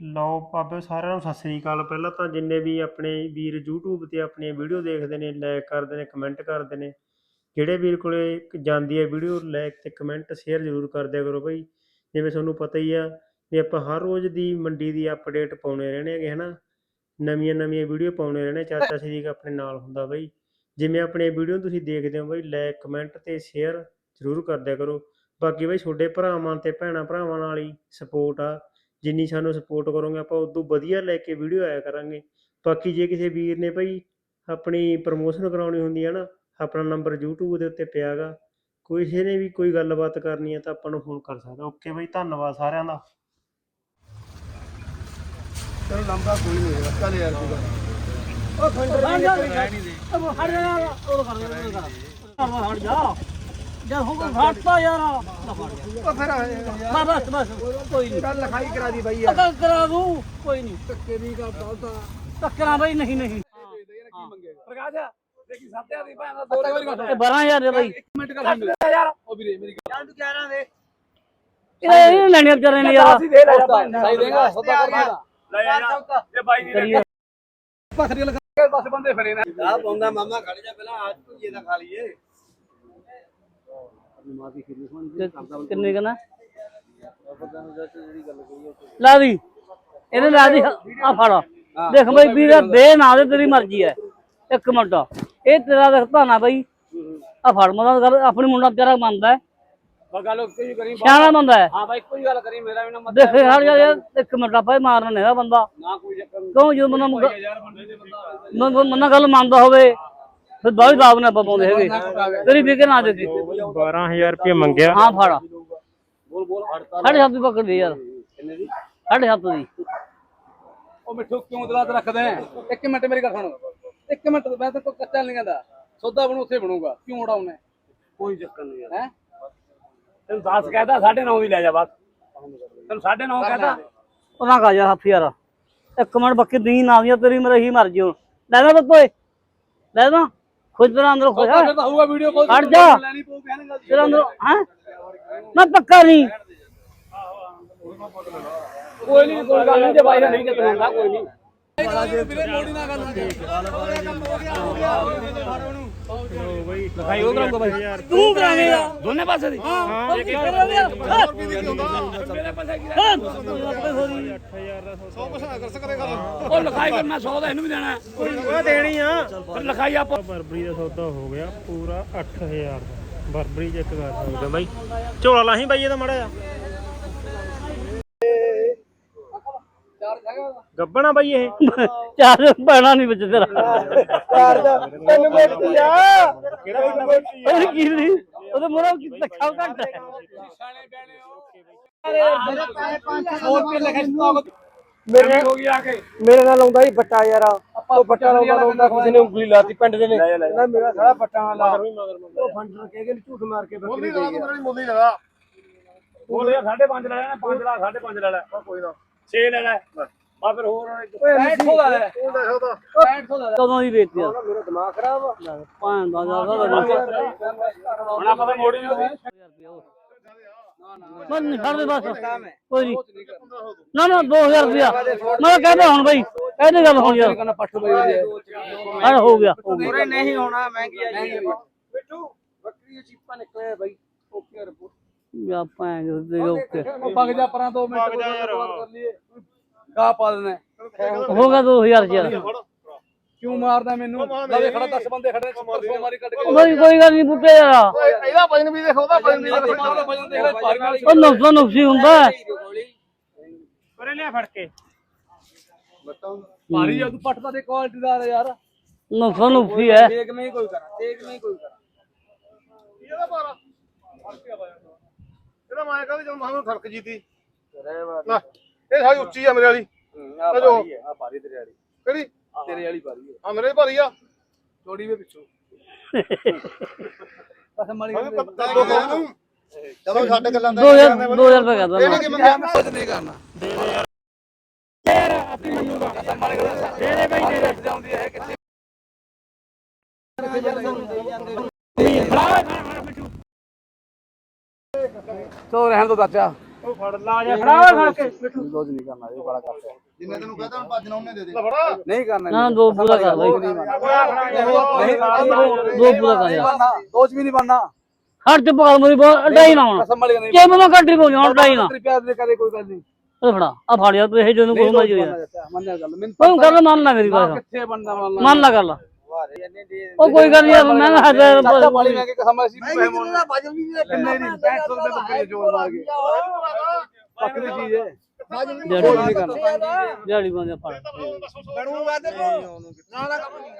ਲਓ ਬਾਬੇ ਸਾਰਿਆਂ ਨੂੰ ਸਤਿ ਸ੍ਰੀ ਅਕਾਲ। ਪਹਿਲਾਂ ਤਾਂ ਜਿੰਨੇ ਵੀ ਆਪਣੇ ਵੀਰ YouTube ਤੇ ਆਪਣੀਆਂ ਵੀਡੀਓ ਦੇਖਦੇ ਨੇ ਲਾਈਕ ਕਰਦੇ ਨੇ ਕਮੈਂਟ ਕਰਦੇ ਨੇ, ਜਿਹੜੇ ਵੀਰ ਕੋਲੇ ਜਾਂਦੀ ਹੈ ਵੀਡੀਓ ਲਾਈਕ ਤੇ ਕਮੈਂਟ ਸ਼ੇਅਰ ਜ਼ਰੂਰ ਕਰ ਦਿਆ ਕਰੋ ਭਾਈ ਜਿਵੇਂ ਤੁਹਾਨੂੰ ਪਤਾ ਹੀ ਆ ਵੀ ਆਪਾਂ ਹਰ ਰੋਜ਼ ਦੀ ਮੰਡੀ ਦੀ ਅਪਡੇਟ ਪਾਉਣੇ ਰਹਿਣੇ ਹੈਗੇ ਹਨਾ। ਨਵੀਆਂ ਨਵੀਆਂ ਵੀਡੀਓ ਪਾਉਣੇ ਰਹਿਣੇ ਚਾਚਾ ਸ਼ਰੀਕ ਆਪਣੇ ਨਾਲ ਹੁੰਦਾ ਬਾਈ। ਜਿਵੇਂ ਆਪਣੇ ਵੀਡੀਓ ਤੁਸੀਂ ਦੇਖਦੇ ਹੋ ਬਾਈ ਲਾਈਕ ਕਮੈਂਟ ਤੇ ਸ਼ੇਅਰ ਜ਼ਰੂਰ ਕਰ ਦਿਆ ਕਰੋ। ਬਾਕੀ ਬਾਈ ਛੋਟੇ ਭਰਾਵਾਂ ਤੇ ਭੈਣਾਂ ਭਰਾਵਾਂ ਨਾਲ ਹੀ ਸਪੋਰਟ ਆ। ਜਿੰਨੀ ਸਾਨੂੰ ਸਪੋਰਟ ਕਰੋਗੇ ਆਪਾਂ ਉਦੋਂ ਵਧੀਆ ਲੈ ਕੇ ਵੀਡੀਓ ਆਇਆ ਕਰਾਂਗੇ। ਬਾਕੀ ਜੇ ਕਿਸੇ ਵੀਰ ਨੇ ਭਾਈ ਆਪਣੀ ਪ੍ਰਮੋਸ਼ਨ ਕਰਾਉਣੀ ਹੁੰਦੀ ਹੈ ਨਾ ਆਪਣਾ ਨੰਬਰ YouTube ਦੇ ਉੱਤੇ ਪਿਆ ਗਾ ਕੋਈ ਕਿਸੇ ਨੇ ਵੀ ਕੋਈ ਗੱਲਬਾਤ ਕਰਨੀ ਹੈ ਤਾਂ ਆਪਾਂ ਨੂੰ ਫੋਨ ਕਰ ਸਕਦਾ। ਓਕੇ ਬਾਈ ਧੰਨਵਾਦ ਸਾਰਿਆਂ ਦਾ। ਚਲੋ ਲੰਬਾ ਕੋਈ ਨਹੀਂ ਹੋਏਗਾ ਚੱਲ ਯਾਰ ਕੋਈ ਗੱਲ ਉਹ ਜਾ ਹਟ ਜਾ ਉਹ ਕਰ ਦੇ। ਉਹ ਕਰ ਹਟ ਜਾ। ਜਦ ਹੋ ਗਿਆ ਹਟਦਾ ਯਾਰ। ਉਹ ਫਿਰ ਆ ਜਾ ਯਾਰ। ਬਸ ਬਸ ਕੋਈ ਨਹੀਂ। ਚੱਲ ਲਿਖਾਈ ਕਰਾ ਦੀ ਬਾਈ ਯਾਰ। ਪਤਾ ਕਰਾ ਦੂੰ ਕੋਈ ਨਹੀਂ। ਧੱਕੇ ਦੀ ਗੱਲ ਬਲਦਾ ਟੱਕਰਾਂ ਬਈ ਨਹੀਂ ਨਹੀਂ। ਕੀ ਮੰਗੇਗਾ ਪ੍ਰਕਾਸ਼ ਦੇਖੀ ਸੱਤਿਆ ਦੀ ਭੈਣ ਦਾ ਦੋ ਵਾਰੀ ਗੱਲ ਇਹ 12000 ਦੇ ਬਈ। ਮਿੰਟ ਕਰ ਯਾਰ। ਉਹ ਵੀਰੇ ਮੇਰੀ ਗੱਲ ਤੂੰ 11 ਦੇ। ਇਹ ਇਹ ਲੈਣੇ ਵਿਚਾਰੇ ਨੇ ਯਾਰ। ਅਸੀਂ ਦੇ ਲੈ ਜਾ ਸਹੀ ਦੇਗਾ ਸੌਦਾ ਕਰ ਦੇਗਾ ਲੈ ਯਾਰ। ਇਹ ਬਾਈ ਦੀ ਪਥਰੀ ਲਗਾ ਬਸ ਬੰਦੇ ਫਰੇ ਨੇ। ਆ ਪਾਉਂਦਾ ਮਾਮਾ ਖੜ ਜਾ ਪਹਿਲਾਂ ਆਜ ਤੂੰ ਇਹ ਤਾਂ ਖਾ ਲਈਏ। ਕਿ- ਕਿੰਨੇ ਕਨਾ ਲਾ ਦੀ। ਇਹਨੇ ਲਾ ਦੀ ਆ ਫੜ। ਦੇਖ ਬਈ ਵੀਰੇ ਦੇ ਨਾ ਦੇ ਤੇਰੀ ਮਰਜ਼ੀ ਹੈ। ਇੱਕ ਮਿੰਟ। ਇਹ ਤੇਰਾ ਦੇਖਤਾ ਨਾ ਬਈ। ਆ ਫੜ ਮਦਾ ਗੱਲ ਆਪਣੀ ਮੁੰਡਾ ਵਿਚਾਰਾ ਮੰਨਦਾ ਹੈ। ਗੱਲ ਕੋਈ ਕਰੀ ਸਿਆਣਾ ਬੰਦਾ ਹੈ। ਹਾਂ ਬਾਈ ਕੋਈ ਗੱਲ ਕਰੀ ਮੇਰਾ ਵੀ ਨਾ ਮਤ ਦੇਖ ਹਟ ਜਾ ਯਾਰ ਇੱਕ ਮਿੰਟ ਆਪਾਂ ਮਾਰਨਾ ਨਹੀਂ ਬੰਦਾ। ਨਾ ਕੋਈ ਕਿਉਂ ਜਦੋਂ ਮੰਨਾ ਗੱਲ ਮੰਨਦਾ ਹੋਵੇ। ਫਿਰ ਬਾਹਲੀ ਦਾਬ ਨਾ ਆਪਾਂ ਪਾਉਂਦੇ ਹੈਗੇ। ਤੇਰੀ ਵਿਕੇ ਨਾ ਦੇ 12000 ਰੁਪਏ ਮੰਗਿਆ। ਹਾਂ ਫੜ। ਬੋਲ ਬੋਲ ਸਾਢੇ ਸੱਤ ਦੀ ਪਕੜ ਦੇ ਯਾਰ। ਕਿੰਨੇ ਦੀ ਸਾਢੇ ਸੱਤ ਦੀ। ਉਹ ਮਿੱਠੂ ਕਿਉਂ ਦਲਾਤ ਰੱਖਦੇ ਹੈ ਇੱਕ ਮਿੰਟ ਮੇਰੀ ਗੱਲ ਸੁਣ। ਇੱਕ ਮਿੰਟ ਮੈਂ ਤਾਂ ਕੋਈ ਕੱਚਾ ਨਹੀਂ ਕਹਿੰਦਾ। ਸੌਦਾ ਬਣੂ ਉੱਥੇ ਬਣੂਗਾ। ਕਿਉਂ ਉਡਾਉਣਾ ਕੋਈ ਚੱਕਰ ਨਹੀਂ ਯਾਰ। ਹੈ? ਤੈਨੂੰ 10 ਕਹਿਦਾ 9.5 ਦੀ ਲੈ ਜਾ ਬਸ। ਤੈਨੂੰ 9.5 ਕਹਿਦਾ ਉਹਨਾਂ ਕਾ ਜਾ ਹੱਥ ਯਾਰ। ਇੱਕ ਮਿੰਟ ਬੱਕੀ ਦੀਨ ਆ ਦੀਆਂ ਤੇਰੀ ਮੇਰੀ ਹੀ ਮਰਜ਼ੀ ਹੁਣ। ਲੈ ਲੈ ਬੱਤੋਏ ਲੈ ਨਾ ਖੁਦ ਤੇਰਾ ਅੰਦਰ ਖੁਸ਼ ਫਿਰ ਤਾਂ ਹੋਊਗਾ ਵੀਡੀਓ ਕਾਲ ਹਟ ਜਾ। ਲੈਣੀ ਪਊ ਕਹਿਣ ਗੱਲ ਤੇਰਾ ਅੰਦਰ ਹੈ। ਮੈਂ ਪੱਕਾ ਨਹੀਂ। ਕੋਈ ਨਹੀਂ ਕੋਈ ਗੱਲ ਨਹੀਂ ਜੇ ਬਾਈ ਨੇ ਨਹੀਂ ਕਿਤਨਾ ਕੋਈ ਨਹੀਂ। ਵੀਰੇ ਮੋੜੀ ਨਾਲ ਗੱਲ ਲਿਖਾਈ ਉਧਰ ਆਊਗਾ ਬਾਈ ਤੂੰ ਕਰਾਵੇਂ ਯਾਰ। ਦੋਨੇ ਪਾਸੇ ਦੀ। ਹਾਂ ਇੱਕ ਕਰਾਵੇਂ ਯਾਰ। ਮੇਰੇ ਪਾਸੇ ਕੀ ਹਾਂ। ਆਪੇ ਹੋਰੀ ਉਹ ਲਿਖਾਈ ਕਰ ਮੈਂ 100 ਦਾ ਇਹਨੂੰ ਵੀ ਦੇਣਾ ਹੈ। ਉਹ ਦੇਣੀ ਆ। ਪਰ ਲਿਖਾਈ ਆਪ ਬਰਬਰੀ ਦਾ ਸੌਦਾ ਹੋ ਗਿਆ ਪੂਰਾ 8000 ਦਾ। ਬਰਬਰੀ ਸਕਦੇ ਹੋ ਬਾਈ। ਝੋਲਾ ਲਾਹੀਂ ਬਾਈ ਇਹਦਾ ਮੜਾ ਜਾ ਗੱਬਣਾ ਬਾਈ ਇਹ? ਚਾਰ ਪੈਣਾ ਨਹੀਂ ਵਿੱਚ ਤੇਰਾ। ਚਾਰ ਦਾ। ਤੈਨੂੰ ਵੇਚੀ ਆ। ਉਹ ਕੀ ਨਹੀਂ? ਉਹਦੇ ਮੋਰਾ ਕੀ ਤੱਕਾ ਘੱਟ ਹੈ। ਮੇਰੇ ਹੋ ਗਿਆ ਕਿ ਮੇਰੇ ਨਾਲ ਆਉਂਦਾ ਹੀ ਬੱਟਾ ਯਾਰ। ਉਹ ਬੱਟਾ ਲਾਉਂਦਾ ਲਾਉਂਦਾ ਕਿਸੇ ਨੇ ਉਂਗਲੀ ਲਾਤੀ ਪਿੰਡ ਦੇ ਨੇ। ਨਾ ਮੇਰਾ ਸਾਰਾ ਬੱਟਾ ਨਾਲ ਲਾ ਉਹ ਫੰਡਰ ਕਹਿ ਕੇ ਝੂਠ ਮਾਰ ਕੇ ਬੱਕਰੀ ਦੇ ਗਿਆ। ਬੋਲ ਯਾਰ 5.5 ਲੈ ਲੈਣਾ 5 ਲਾ 5.5 ਲੈ ਲੈ ਕੋਈ ਨਾ। 6 ਲੈ ਲੈ। ਆ ਫਿਰ ਹੋਰ ਓਏ 65 ਦਾ ਲੈ 65 ਦਾ ਕਦੋਂ ਦੀ ਵੇਚਿਆ ਮੇਰਾ ਦਿਮਾਗ ਖਰਾਬ ਆ। ਭਾਂ ਦਾ ਜ਼ਿਆਦਾ ਹੁਣ ਆਪਾਂ ਤਾਂ ਮੋੜੀ ਨਹੀਂ ਛੱਡ ਦੇ ਬਸ। ਕੋਈ ਨਹੀਂ ਨਾ ਨਾ 2000 ਰੁਪਇਆ। ਮੈਂ ਕਹਿੰਦਾ ਹੁਣ ਬਈ ਕਹਿੰਦੇ ਗੱਲ ਹੁਣ ਕਹਿੰਦਾ ਪੱਠ ਬਈ ਹਾਂ ਹੋ ਗਿਆ ਹੋ ਗਿਆ। ਪੂਰੇ ਨਹੀਂ ਹੋਣਾ ਮਹਿੰਗੀ ਆਈ ਬਿੱਟੂ ਬੱਕਰੀ ਚੀਪਾ ਨਿਕਲੇ ਬਾਈ। ਓਕੇ ਰਿਪੋਰਟ ਯਾ ਭਾਂ ਦੇ ਓਕੇ। ਉਹ ਪੱਕ ਜਾ ਪਰਾਂ 2 ਮਿੰਟ ਕਰ ਲਈਏ। ਗਾ ਪਾ ਦੇਣਾ ਹੋ ਗਿਆ 2000 ਯਾਰ। ਕਿਉਂ ਮਾਰਦਾ ਮੈਨੂੰ? ਲਵੇ ਖੜਾ 10 ਬੰਦੇ ਖੜੇ ਪਰਸੋਂ ਮਾਰੀ ਕੱਢ ਕੇ। ਕੋਈ ਕੋਈ ਗੱਲ ਨਹੀਂ ਬੁੱਟੇ ਯਾਰ। ਇਹਦਾ ਵਜਨ ਵੀ ਦੇਖੋ ਉਹਦਾ ਵਜਨ ਵੀ ਮਾਰਦਾ ਵਜਨ ਦੇਖ ਲੈ ਭਾਰੀ ਨਾਲ ਉਹ ਨੁਕਸਾ ਨੁਕਸੀ ਹੁੰਦਾ ਹੈ। ਕਰੇ ਲਿਆ ਫੜ ਕੇ। ਭਾਰੀ ਆ ਤੂੰ ਦਾ ਦੇ ਕੁਆਲਿਟੀ ਦਾ ਯਾਰ। ਨੁਕਸਾ ਨੁਕਸੀ ਹੈ। ਦੇਖ ਮੈਂ ਹੀ ਕੋਈ ਕਰਾਂ ਦੇਖ ਮੈਂ ਹੀ ਕੋਈ ਕਰਾਂ ਇਹਦਾ ਬਾਰਾ ਇਹਦਾ ਮੈਂ ਕਹਿੰਦਾ ਜਦੋਂ ਮਾਨੂੰ ਠਲਕ ਜੀਤੀ। ਨਾ ਇਹ ਸਾਰੀ ਉੱਚੀ ਆ ਮੇਰੇ ਵਾਲੀ। ਆ ਜੋ ਆ ਭਾਰੀ ਤੇਰੇ ਵਾਲੀ। ਕਿਹੜੀ? ਤੇਰੇ ਵਾਲੀ ਭਾਰੀ ਹੈ ਆ ਮੇਰੇ ਭਾਰੀ ਆ। ਚੋੜੀ ਵੀ ਪਿੱਛੋਂ। ਬਸ ਮਾਰੀ ਮੈਂ ਪਤਾ ਨੂੰ ਚਲੋ ਛੱਡ ਗੱਲਾਂ 2000 2000 ਰੁਪਏ ਕਰਦਾ ਮੈਂ ਕਿ ਮੰਗਿਆ ਕੁਝ ਨਹੀਂ ਕਰਨਾ। ਤੋ ਰਹਿਣ ਦੋ ਚਾਚਾ। ਉਹ ਫੜ ਲਾ ਜਾ ਖੜਾ ਹੋਇਆ ਫੜ ਕੇ। ਰੋਜ਼ ਨਹੀਂ ਕਰਨਾ ਇਹ ਬੜਾ ਕਰਦਾ ਜਿੰਨੇ ਤੈਨੂੰ ਕਹਤਾ ਹੁਣ ਭੱਜਣਾ ਉਹਨੇ ਦੇ ਦੇ। ਨਹੀਂ ਕਰਨਾ ਨਾ ਦੋ ਪੂਰਾ ਕਰ ਬਾਈ ਨਹੀਂ ਦੋ ਪੂਰਾ ਕਰ ਯਾਰ। ਬਣਨਾ ਦੋ ਚ ਵੀ ਨਹੀਂ ਬਣਨਾ ਹਰ ਚ ਪਕੜ ਮੇਰੀ ਬਹੁਤ ਅਡਾਈ ਨਾ ਹੁਣ। ਕਿ ਮੈਂ ਕੱਟ ਕੋ ਜਾਣ ਅਡਾਈ ਨਾ। ਰੁਪਿਆ ਦੇ ਕਰੇ ਕੋਈ ਗੱਲ ਨਹੀਂ। ਉਹ ਫੜਾ ਆ ਫੜ ਯਾਰ ਤੂੰ ਇਹ ਜਦੋਂ ਕੋਈ ਮਰਜ਼ੀ ਯਾਰ ਮੰਨਿਆ ਗੱਲ। ਮੈਨੂੰ ਉਹ ਗੱਲ ਮੰਨ ਲੈ ਮੇਰੀ ਗੱਲ। ਕਿੱਥੇ ਮੰਨ ਮੰਨ ਲੈ ਗੱਲ। ਉਹ ਕੋਈ ਗੱਲ ਨਹੀਂ ਮੈਂ ਹੱਥ ਚਾਚਾ ਵਾਲੀ ਮੈਂ ਕਿ ਕਸਮ ਵਾਲੀ ਸੀ ਪੈਸੇ ਮੋੜ ਕਿੰਨੇ ਦੀ 65 ਰੁਪਏ ਬੱਕਰੀ ਜੋਰ ਮਾਰ ਕੇ। ਬੱਕਰੀ ਚੀਜ਼ ਹੈ। ਦਿਹਾੜੀ ਨਹੀਂ ਕਰਨਾ ਦਿਹਾੜੀ ਬੰਦੇ ਫੜ ਬਣੂਗਾ ਤੇ ਨਾ ਨਾ ਕੰਮ ਨਹੀਂ